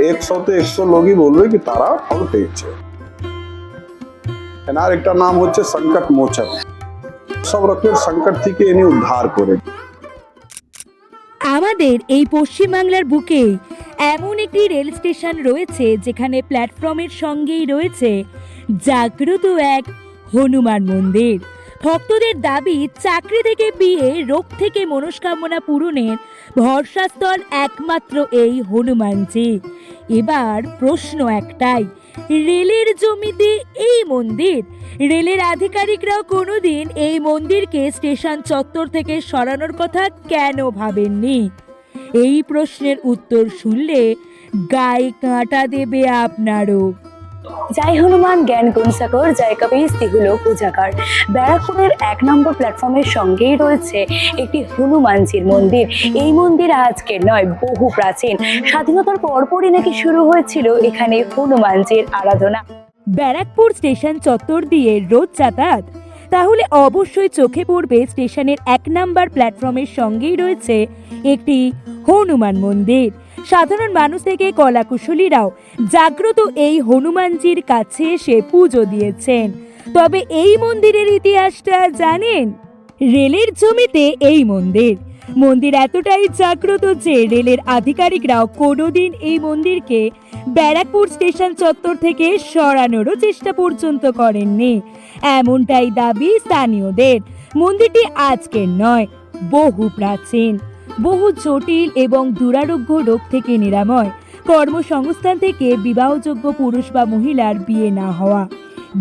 একশোতে একশো লোকই বলবে কি তারা ফল পেয়েছে। এনার একটা নাম হচ্ছে সংকট মোচন। সব রকমের সংকট থেকে ইনি উদ্ধার করে। আমাদের এই পশ্চিমবাংলার বুকে এমন একটি রেল স্টেশন রয়েছে যেখানে প্ল্যাটফর্মের সঙ্গেই রয়েছে জাগ্রত এক হনুমান মন্দির। ভক্তদের দাবি, চাকরি থেকে বিয়ে, রোগ থেকে মনস্কামনা পূরণের ভরসাস্থল একমাত্র এই হনুমানজি। এবার প্রশ্ন একটাই, রেলের জমিতে এই মন্দির? রেলের আধিকারিকরাও কোনোদিন এই মন্দিরকে স্টেশন চত্বর থেকে সরানোর কথা কেন ভাবেননি? এই প্রশ্নের উত্তর শুনলে গায়ে কাঁটা দেবে আপনারও। জয় হনুমান, জ্ঞান গুণসাগর, জয় কবি তিহুলো পূজাকার ব্যারাকপুরের এক নম্বর প্ল্যাটফর্মের সঙ্গেই রয়েছে একটি হনুমানজির মন্দির। এই মন্দির আজকের নয়, বহু প্রাচীন। স্বাধীনতার পরপরই নাকি শুরু হয়েছিল এখানে হনুমানজির আরাধনা। ব্যারাকপুর স্টেশন চত্বর দিয়ে রোজ যাতায়াত। তাহলে অবশ্যই চোখে পড়বে স্টেশনের এক নাম্বার প্ল্যাটফর্মের সঙ্গেই রয়েছে একটি হনুমান মন্দির। সাধারণ মানুষ থেকে কলাকুশলীরাও জাগ্রত এই হনুমানজির কাছে এসে পুজো দিয়েছেন। তবে এই মন্দিরের ইতিহাসটা জানেন? রেলের জমিতে এই মন্দির। মন্দির এতটাই জাগ্রত যে রেলের আধিকারিকরাও কোনোদিন এই মন্দিরকে ব্যারাকপুর স্টেশন চত্বর থেকে সরানোরও চেষ্টা পর্যন্ত করেননি। এমনটাই দাবি স্থানীয়দের। মন্দিরটি আজকের নয়, বহু প্রাচীন। বহু জটিল এবং দুরারোগ্য রোগ থেকে নিরাময়। কর্মসংস্থান থেকে বিবাহযোগ্য পুরুষ বা মহিলার বিয়ে না হওয়া।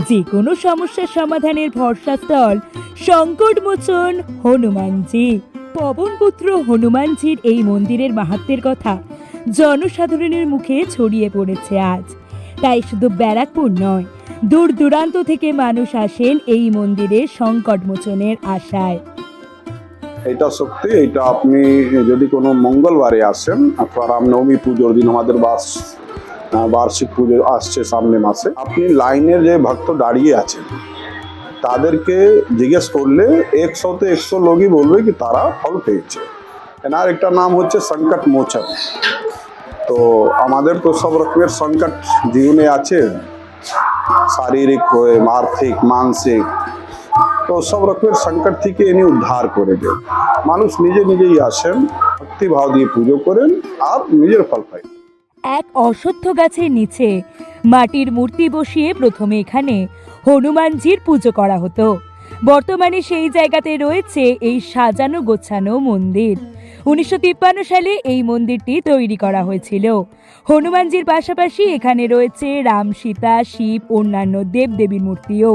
যে কোনো সমস্যার সমাধানের ভরসাস্থল সংকটমোচন হনুমানজি। পবনপুত্র হনুমানজির এই মন্দিরের মাহাত্মের কথা জনসাধারণের মুখে ছড়িয়ে পড়েছে আজ। তাই শুধু ব্যারাকপুর নয়, দূর দূরান্ত থেকে মানুষ আসেন এই মন্দিরে সংকটমোচনের আশায়। এটা সত্যি এটা আপনি যদি কোনো মঙ্গলবারে আসেন, অথবা রামনবমী পুজোর দিন আমাদের বাস বার্ষিক পুজো আসছে সামনে মাসে, আপনি লাইনের যে ভক্ত দাঁড়িয়ে আছেন, তাদেরকে জিজ্ঞেস করলে একশোতে একশো লোকই বলবে কি তারা ফল পেয়েছে। এনার একটা নাম হচ্ছে সংকট মোচন। তো আমাদের তো সব রকমের সংকট জীবনে আছে। শারীরিক হয়ে আর্থিক মানসিক তো সব রকমের সংকট থেকে ইনি উদ্ধার করে দেন। মানুষ নিজে নিজেই আসেন, ভক্তিভাব দিয়ে পুজো করেন, আর নিজের ফল পাই এক অশ্বত্থ গাছের নিচে মাটির মূর্তি বসিয়ে প্রথমে এখানে হনুমানজির পুজো করা হতো। বর্তমানে সেই জায়গাতে রয়েছে এই সাজানো গোছানো মন্দির। উনিশশো তিপ্পান্ন সালে এই মন্দিরটি তৈরি করা হয়েছিল। হনুমানজির পাশাপাশি এখানে রয়েছে রাম সীতা, শিব, অন্যান্য দেবদেবীর মূর্তিও।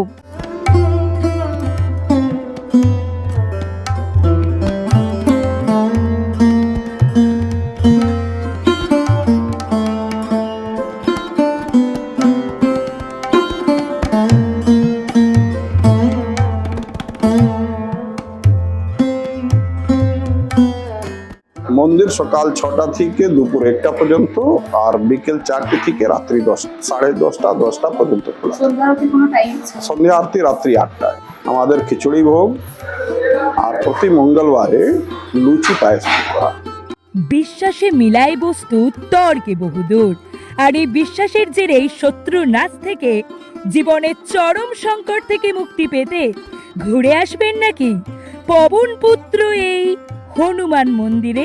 মন্দির সকাল ছটা থেকে দুপুর একটা পর্যন্ত আর বিকেল চারটে থেকে রাত্রি দশটা সাড়ে দশটা দশটা পর্যন্ত খোলা। সন্ধ্যা আরতি রাত্রি আটটায়। আমাদের খিচুড়ি ভোগ আর প্রতি মঙ্গলবারে লুচি পায়েস করা। বিশ্বাসে মিলায় বস্তু তর্কে বহুদূর। আর এই বিশ্বাসের জেরেই শত্রু নাচ থেকে জীবনের চরম সংকট থেকে মুক্তি পেতে ঘুরে আসবেন নাকি পবন পুত্র এই হনুমান মন্দিরে?